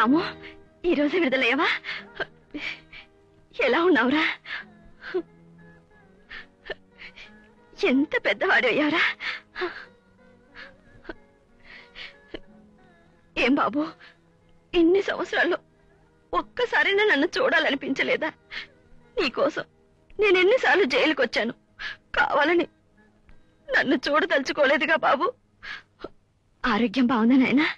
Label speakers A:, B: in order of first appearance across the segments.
A: రాము ఈ రోజు విడుదలయ్యవా? ఎలా ఉన్నావురా? ఎంత పెద్దవాడు అయ్యారా ఏం బాబు ఇన్ని సంవత్సరాల్లో ఒక్కసారైనా నన్ను చూడాలనిపించలేదా? నీకోసం నేను ఎన్నిసార్లు జైలుకి వచ్చాను కావాలని నన్ను చూడదలుచుకోలేదుగా బాబు. ఆరోగ్యం బాగుందా నాయనా?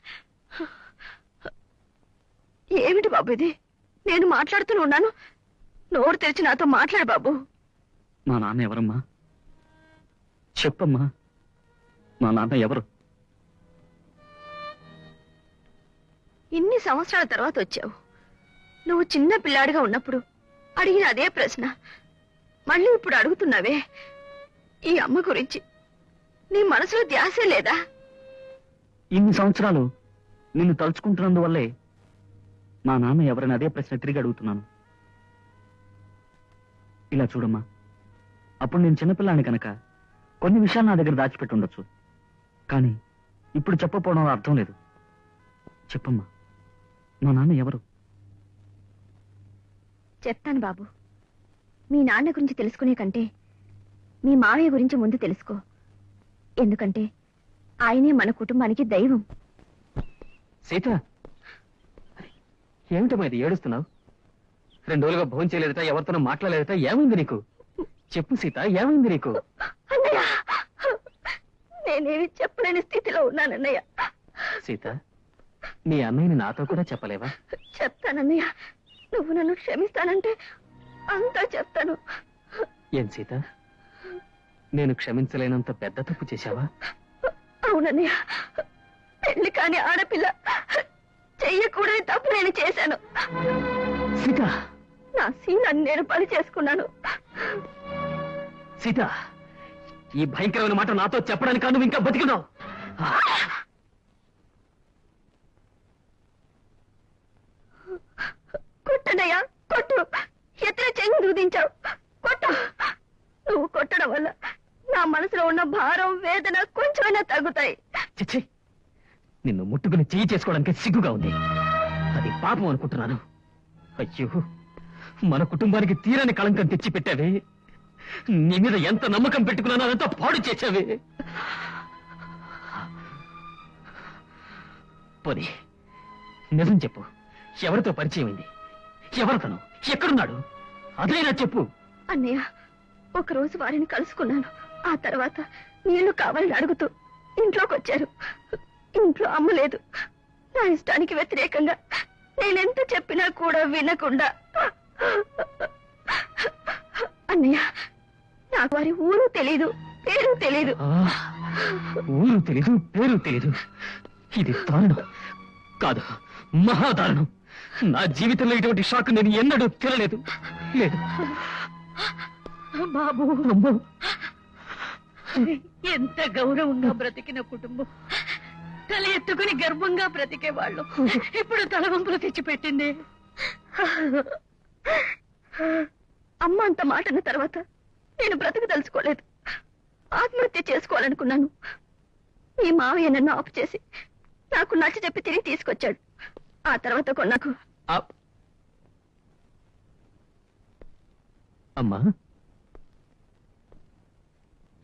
A: ఏమిటి బాబు ఇది? నేను మాట్లాడుతూనే ఉన్నాను. నోరు తెరిచి నాతో మాట్లాడు బాబు.
B: మా నాన్న ఎవరమ్మా? చెప్పమ్మా. మా నాన్న ఎవరు?
A: ఇన్ని సంవత్సరాల తర్వాత వచ్చావు. నువ్వు చిన్న పిల్లాడిగా ఉన్నప్పుడు అడిగిన అదే ప్రశ్న. మళ్ళీ ఇప్పుడు అడుగుతున్నావే ఈ అమ్మ గురించి. నీ మనసులో ధ్యాసే లేదా?
B: ఇన్ని సంవత్సరాలు నిన్ను తలుచుకుంటున్నందువల్లే మా నాన్న ఎవరైనా అదే ప్రశ్న తిరిగి అడుగుతున్నాను. ఇలా చూడమ్మా. అప్పుడు నేను చిన్నపిల్లాని కనుక కొన్ని విషయాలు నా దగ్గర దాచిపెట్టి ఉండొచ్చు. కానీ ఇప్పుడు చెప్పకపోవడం అర్థం లేదు. చెప్పమ్మా. మా నాన్న ఎవరు?
A: చెప్తాను బాబు. మీ నాన్న గురించి తెలుసుకునే కంటే మీ మావయ్య గురించి ముందు తెలుసుకో. ఎందుకంటే ఆయనే మన కుటుంబానికి దైవం.
B: సీత! ఏమిటమ్మా ఇది? ఏడుస్తున్నావు? రెండు రోజులుగా భోజనం చేయలేదట ఎవరితోనో మాట్లాడలేదట ఏమైంది నీకు? చెప్పు సీత ఏమైంది నీకు?
A: అన్నయ్య! నేనేమి చెప్పలేని స్థితిలో ఉన్నానన్నయ్య
B: సీత నీ అన్నయ్యని నాతో కూడా చెప్పలేవా?
A: చెప్తానన్నయ్య. నువ్వు నన్ను క్షమిస్తానంటే అంతా చెప్తాను.
B: ఏం సీత? నేను క్షమించలేనంత పెద్ద తప్పు చేశావా?
A: అవునన్నయ్య. పెళ్ళి కాని ఆడపిల్ల చెయ్యకూడని తప్పు నేను చేశాను.
B: సీత.
A: నా సీనాన్ని నేను పని చేసుకున్నాను.
B: సీత ఈ భయంకరమైన మాట నాతో చెప్పడానికి కాదు ఇంకా బతికున్నావు
A: కొట్టనయ్యా కొట్టు. ఎత్తున చెంగు దూదించావు కొట్టు. నువ్వు కొట్టడం వల్ల నా మనసులో ఉన్న భారం వేదన కొంచెమైనా తగ్గుతాయి.
B: చిచ్చి నిన్ను ముట్టుకుని చేయి చేసుకోవడానికి సిగ్గుగా ఉంది. అది పాపం అనుకుంటున్నాను. అయ్యో మన కుటుంబానికి తీరని కళంకం తెచ్చి పెట్టావే నీ మీద ఎంత నమ్మకం పెట్టుకున్నానో అదంతా పాడు చేశావే. పోనీ నిజం చెప్పు. ఎవరితో పరిచయం అయింది? ఎవరితను? ఎక్కడున్నాడు? అదైనా చెప్పు.
A: అన్నయ్య ఒకరోజు వారిని కలుసుకున్నాను. ఆ తర్వాత నీళ్ళు కావాలని అడుగుతూ ఇంట్లోకి వచ్చారు ఇంట్లో అమ్మ లేదు. నా ఇష్టానికి వ్యతిరేకంగా నేనెంత చెప్పినా కూడా వినకుండా. అన్నయ్య నాకు వారి ఊరు తెలీదు పేరు తెలీదు.
B: ఊరు తెలీదు పేరు తెలీదు. ఇది దారుణం. కాదు మహాదారుణం. నా జీవితంలో ఇటువంటి షాక్ నేను ఎన్నడూ తినలేదు. లేదు.
A: బాబు.
B: అమ్మో.
A: ఎంత గౌరవంగా బ్రతికిన కుటుంబం. తల ఎత్తుకుని గర్భంగా బ్రతికే వాళ్ళు ఇప్పుడు తలవంపులు తెచ్చిపెట్టింది. అమ్మ అంత మాట అన్న తర్వాత నేను బ్రతుకు తలుచుకోలేదు. ఆత్మహత్య చేసుకోవాలనుకున్నాను. మీ మావయ్య నన్ను ఆపు చేసి నాకు నచ్చ చెప్పి తిరిగి తీసుకొచ్చాడు. ఆ తర్వాత కొన్నాకు.
B: అమ్మా.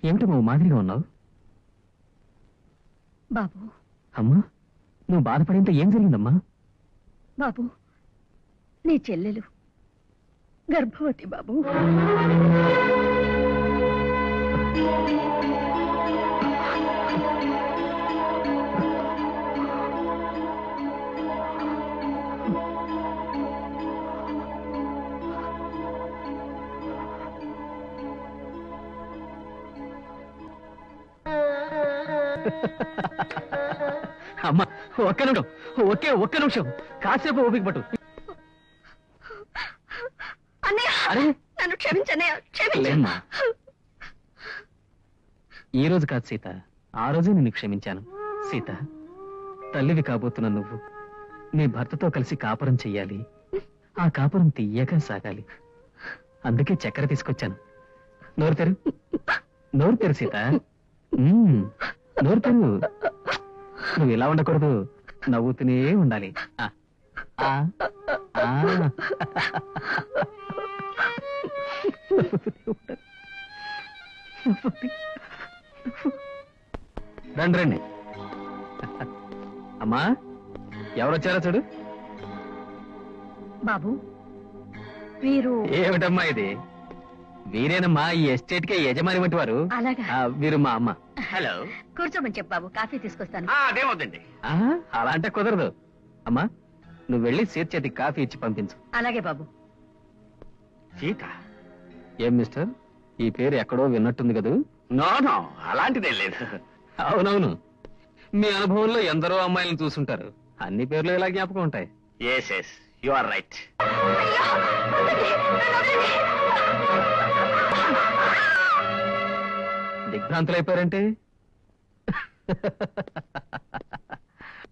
B: ఏమిటమ్మా ఓ మాదిరిగా ఉన్నావు?
A: బాబు
B: అమ్మా నువ్వు బాధపడేంత ఏం జరిగిందమ్మా?
A: బాబు నీ చెల్లెలు గర్భవతి బాబు.
B: అమ్మా ఒక్క నిమిషం. ఒకే ఒక్క నిమిషం. కాసేపు ఓపిక పట్టు.
A: అన్నయ్య
B: అరే.
A: నన్ను క్షమించన్నయ్య క్షమించు.
B: లేమ్మా. ఈ రోజు కాదు సీత. ఆ రోజే నిన్ను క్షమించాను. సీత తల్లివి కాబోతున్న నువ్వు. నీ భర్తతో కలిసి కాపురం చెయ్యాలి. ఆ కాపురం తీయగా సాగాలి. అందుకే చక్కెర తీసుకొచ్చాను. నోరు తెరు. నోరు తెరు సీత. మ్మ్. నోరు నువ్వు ఇలా ఉండకూడదు? నవ్వుతూనే ఉండాలి. రండి రండి. అమ్మా ఎవరొచ్చారో చూడు.
A: బాబు వీరు
B: ఏమిటమ్మా ఇది? వీరేనమ్మా ఈ ఎస్టేట్ కే యజమాని వంటి వారు.
A: అలాగా.
B: ఆ, వీరు మా అమ్మ.
C: హలో.
A: కూర్చోమని చెప్పు బాబు కాఫీ తీసుకొస్తాను.
C: అదేమవుతుంది
B: ఆ, అలా అంటే కుదరదు. అమ్మా నువ్వు వెళ్ళి సీత చేతికి కాఫీ ఇచ్చి పంపించు.
A: అలాగే బాబు.
C: సీత
B: ఏం మిస్టర్? ఈ పేరు ఎక్కడో విన్నట్టుంది కదూ?
C: నో నో అలాంటిదే లేదు.
B: అవునవును. మీ అనుభవంలో ఎందరో అమ్మాయిలను చూసుంటారు. అన్ని పేర్లు ఇలా జ్ఞాపకం ఉంటాయి.
C: Yes yes you are right
B: దిగ్భ్రాంతులైపోయారంటే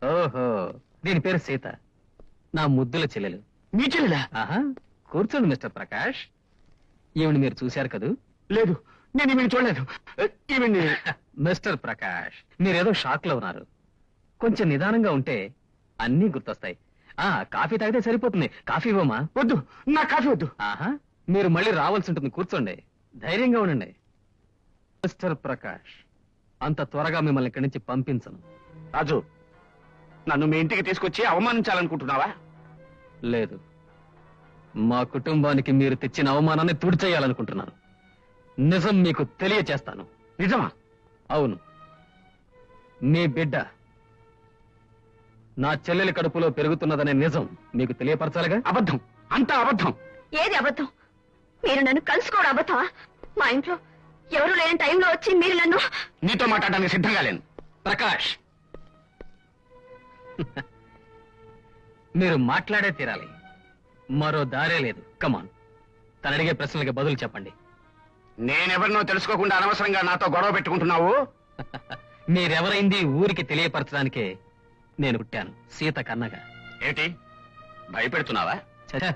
B: ఓహో. దీని పేరు సీత. నా ముద్దుల చెల్లెలు.
C: మీ చెల్లెలా?
B: ఆహా కూర్చోండి మిస్టర్ ప్రకాష్. ఈవిని మీరు చూశారు కదూ?
C: లేదు నేను ఈమెను చూడలేదు. ఈమెని
B: మిస్టర్ ప్రకాష్ మీరేదో షాక్లో ఉన్నారు. కొంచెం నిదానంగా ఉంటే అన్నీ గుర్తొస్తాయి. ఆ కాఫీ తాగితే సరిపోతుంది. కాఫీ ఇవ్వమా
C: వద్దు నా కాఫీ వద్దు.
B: ఆహా మీరు మళ్ళీ రావాల్సి ఉంటుంది. కూర్చోండి. ధైర్యంగా ఉండండి. మిస్టర్ ప్రకాష్ అంత త్వరగా మిమ్మల్ని ఇక్కడి నుంచి పంపించను.
C: రాజు నన్ను మీ ఇంటికి తీసుకొచ్చి అవమానించాలనుకుంటున్నావా?
B: లేదు. మా కుటుంబానికి మీరు తెచ్చిన అవమానాన్ని తుడిచేయాలనుకుంటున్నాను. నిజం మీకు తెలియచేస్తాను.
C: నిజమా?
B: అవును. మీ బిడ్డ నా చెల్లెలి కడుపులో పెరుగుతున్నదనే నిజం మీకు తెలియపరచాలిగా?
C: అబద్ధం. అంతా అబద్ధం.
A: ఏది అబద్ధం? మీరు నన్ను కలుసుకోవడం అబద్ధమా? మా ఇంట్లో ఎవరు లేని టైంలో వచ్చి మీరు నన్ను
C: నీతో మాట్లాడడానికి సిద్ధంగా లేను.
B: ప్రకాష్. మీరు మాట్లాడే తీరాలి. మరో దారే లేదు. కమాన్ తన అడిగే ప్రశ్నలకి బదులు చెప్పండి.
C: నేనెవరినో తెలుసుకోకుండా అనవసరంగా నాతో గొడవ పెట్టుకుంటున్నావు?
B: మీరెవరైంది ఊరికి తెలియపరచడానికే నేను పుట్టాను. సీత కన్నగా.
C: ఏంటి భయపెడుతున్నావా?
B: ఛ!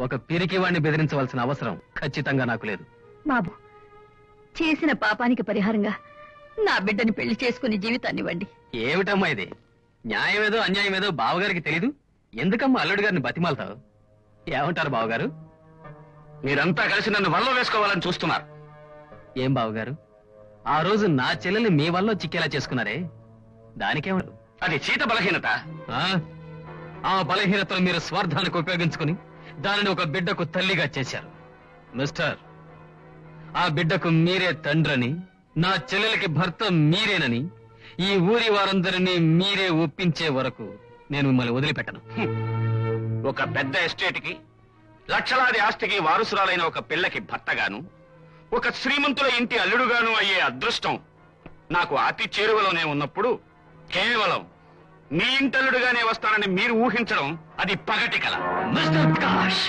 B: ఒక పిరికి వాణ్ణి బెదిరించవలసిన అవసరం ఖచ్చితంగా నాకు లేదు.
A: బాబు చేసిన పాపానికి పరిహారంగా నా బిడ్డని పెళ్ళి చేసుకుని జీవితాన్ని ఇవ్వండి.
B: ఏమిటమ్మా ఇది? న్యాయమేదో అన్యాయమేదో బావగారికి తెలీదు? ఎందుకమ్మా అల్లుడు గారిని బతిమాలతావు? ఏమంటారు బావగారు?
C: మీరంతా కలిసి నన్ను వల్ల వేసుకోవాలని చూస్తున్నారు.
B: ఏం బావగారు? ఆ రోజు నా చెల్లెల్ని మీ వల్ల చిక్కేలా చేసుకున్నారే? దానికేమడు
C: అది చీత బలహీనత.
B: ఆ? ఆ బలహీనతను మీరు స్వార్థానికి ఉపయోగించుకుని దానిని ఒక బిడ్డకు తల్లిగా చేశారు. మిస్టర్ ఆ బిడ్డకు మీరే తండ్రని నా చెల్లెలకి భర్త మీరేనని ఈ ఊరి వారందరినీ మీరే ఒప్పించే వరకు నేను మిమ్మల్ని వదిలిపెట్టను.
C: ఒక పెద్ద ఎస్టేట్కి లక్షలాది ఆస్తికి వారసురాలైన ఒక పిల్లకి భర్తగాను ఒక శ్రీమంతుల ఇంటి అల్లుడుగాను అయ్యే అదృష్టం నాకు అతి చేరువలోనే ఉన్నప్పుడు కేవలం మీ ఇంటల్లుడుగానే వస్తానని మీరు ఊహించడం అది పగటి కల.
B: మిస్టర్ ప్రకాష్!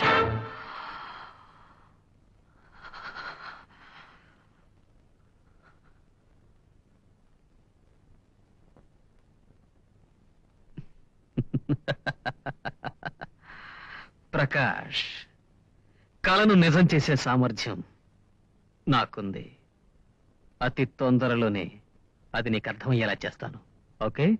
B: ప్రకాష్ కళను నిజం చేసే సామర్థ్యం నాకుంది. అతి తొందరలోనే అది నీకు అర్థమయ్యేలా చేస్తాను. ఓకే?